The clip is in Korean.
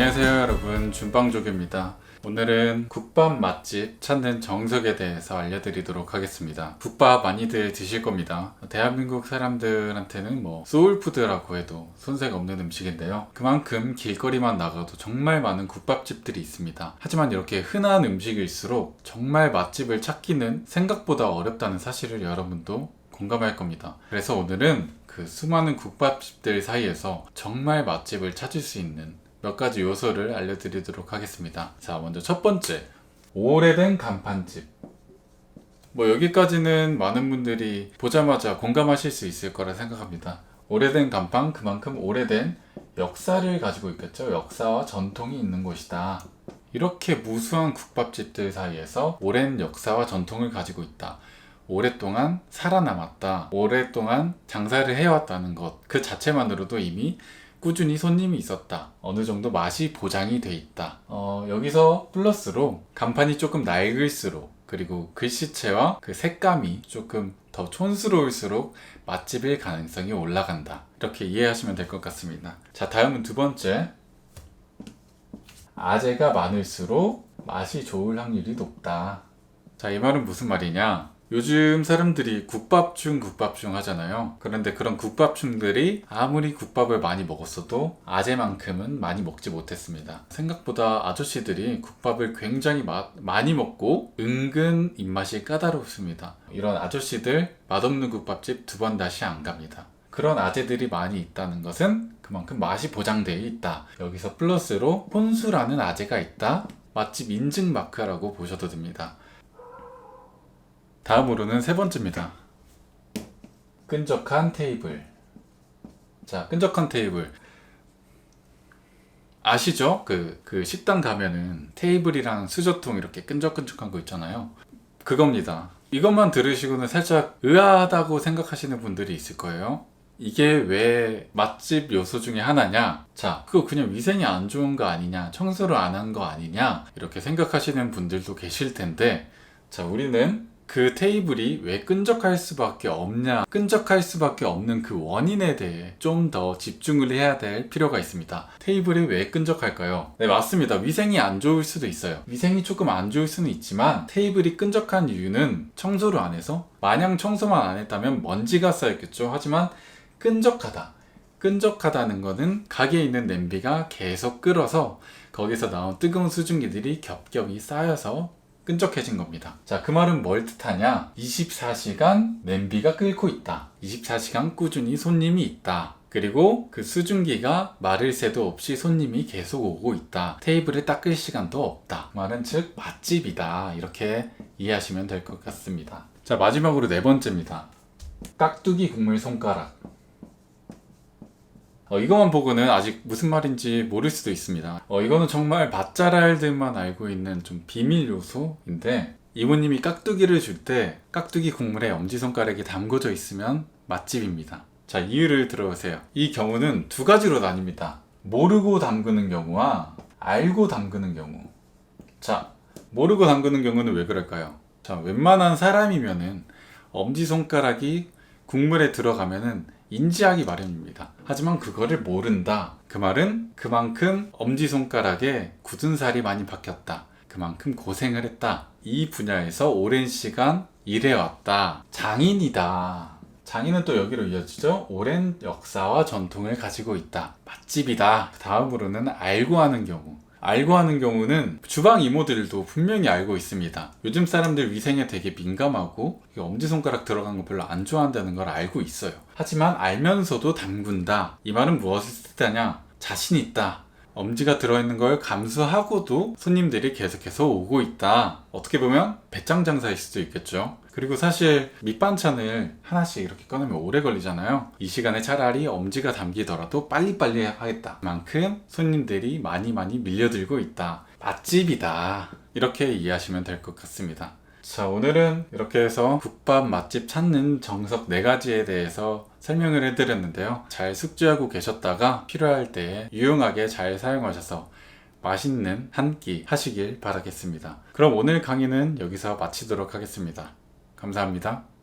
안녕하세요 여러분. 준빵족입니다. 오늘은 국밥 맛집 찾는 정석에 대해서 알려드리도록 하겠습니다. 국밥 많이들 드실 겁니다. 대한민국 사람들한테는 뭐 소울푸드라고 해도 손색 없는 음식인데요. 그만큼 길거리만 나가도 정말 많은 국밥집들이 있습니다. 하지만 이렇게 흔한 음식일수록 정말 맛집을 찾기는 생각보다 어렵다는 사실을 여러분도 공감할 겁니다. 그래서 오늘은 그 수많은 국밥집들 사이에서 정말 맛집을 찾을 수 있는 몇 가지 요소를 알려드리도록 하겠습니다. 자, 먼저 첫 번째. 오래된 간판집. 뭐 여기까지는 많은 분들이 보자마자 공감하실 수 있을 거라 생각합니다. 오래된 간판 그만큼 오래된 역사를 가지고 있겠죠. 역사와 전통이 있는 곳이다. 이렇게 무수한 국밥집들 사이에서 오랜 역사와 전통을 가지고 있다. 오랫동안 살아남았다. 오랫동안 장사를 해왔다는 것. 그 자체만으로도 이미 꾸준히 손님이 있었다. 어느 정도 맛이 보장이 돼 있다. 어, 여기서 플러스로 간판이 조금 낡을수록 그리고 글씨체와 그 색감이 조금 더 촌스러울수록 맛집일 가능성이 올라간다. 이렇게 이해하시면 될 것 같습니다. 자, 다음은 두 번째. 아재가 많을수록 맛이 좋을 확률이 높다. 자, 이 말은 무슨 말이냐? 요즘 사람들이 국밥충 국밥충 하잖아요. 그런데 그런 국밥충들이 아무리 국밥을 많이 먹었어도 아재만큼은 많이 먹지 못했습니다. 생각보다 아저씨들이 국밥을 굉장히 마, 많이 먹고 은근 입맛이 까다롭습니다. 이런 아저씨들 맛없는 국밥집 두 번 다시 안 갑니다. 그런 아재들이 많이 있다는 것은 그만큼 맛이 보장되어 있다. 여기서 플러스로 혼수라는 아재가 있다. 맛집 인증 마크라고 보셔도 됩니다. 다음으로는 세 번째입니다. 끈적한 테이블. 자, 끈적한 테이블. 아시죠? 그, 그 식당 가면은 테이블이랑 수저통 이렇게 끈적끈적한 거 있잖아요. 그겁니다. 이것만 들으시고는 살짝 의아하다고 생각하시는 분들이 있을 거예요. 이게 왜 맛집 요소 중에 하나냐? 자, 그거 그냥 위생이 안 좋은 거 아니냐? 청소를 안 한 거 아니냐? 이렇게 생각하시는 분들도 계실 텐데, 자, 우리는 그 테이블이 왜 끈적할 수밖에 없냐, 끈적할 수밖에 없는 그 원인에 대해 좀 더 집중을 해야 될 필요가 있습니다. 테이블이 왜 끈적할까요? 네, 맞습니다. 위생이 안 좋을 수도 있어요. 위생이 조금 안 좋을 수는 있지만 테이블이 끈적한 이유는 청소를 안 해서 마냥 청소만 안 했다면 먼지가 쌓였겠죠. 하지만 끈적하다. 끈적하다는 것은 가게에 있는 냄비가 계속 끓어서 거기서 나온 뜨거운 수증기들이 겹겹이 쌓여서 끈적해진 겁니다. 자, 그 말은 뭘 뜻하냐? 24시간 냄비가 끓고 있다. 24시간 꾸준히 손님이 있다. 그리고 그 수증기가 마를 새도 없이 손님이 계속 오고 있다. 테이블을 닦을 시간도 없다. 그 말은 즉 맛집이다. 이렇게 이해하시면 될 것 같습니다. 자, 마지막으로 네 번째입니다. 깍두기 국물 손가락. 어, 이것만 보고는 아직 무슨 말인지 모를 수도 있습니다. 어, 이거는 정말 맛잘알들만 알고 있는 좀 비밀 요소인데 이모님이 깍두기를 줄 때 깍두기 국물에 엄지손가락이 담궈져 있으면 맛집입니다. 자, 이유를 들어보세요. 이 경우는 두 가지로 나뉩니다. 모르고 담그는 경우와 알고 담그는 경우. 자, 모르고 담그는 경우는 왜 그럴까요? 자, 웬만한 사람이면은 엄지손가락이 국물에 들어가면은 인지하기 마련입니다. 하지만 그거를 모른다. 그 말은 그만큼 엄지손가락에 굳은 살이 많이 박혔다. 그만큼 고생을 했다. 이 분야에서 오랜 시간 일해왔다. 장인이다. 장인은 또 여기로 이어지죠. 오랜 역사와 전통을 가지고 있다. 맛집이다. 다음으로는 알고 하는 경우. 알고 하는 경우는 주방 이모들도 분명히 알고 있습니다. 요즘 사람들 위생에 되게 민감하고 엄지손가락 들어간 거 별로 안 좋아한다는 걸 알고 있어요. 하지만 알면서도 담근다. 이 말은 무엇을 뜻하냐? 자신 있다. 엄지가 들어있는 걸 감수하고도 손님들이 계속해서 오고 있다. 어떻게 보면 배짱 장사일 수도 있겠죠. 그리고 사실 밑반찬을 하나씩 이렇게 꺼내면 오래 걸리잖아요. 이 시간에 차라리 엄지가 담기더라도 빨리빨리 하겠다. 만큼 손님들이 많이 많이 밀려들고 있다. 맛집이다. 이렇게 이해하시면 될 것 같습니다. 자, 오늘은 이렇게 해서 국밥 맛집 찾는 정석 4가지에 대해서 설명을 해드렸는데요. 잘 숙지하고 계셨다가 필요할 때 유용하게 잘 사용하셔서 맛있는 한 끼 하시길 바라겠습니다. 그럼 오늘 강의는 여기서 마치도록 하겠습니다. 감사합니다.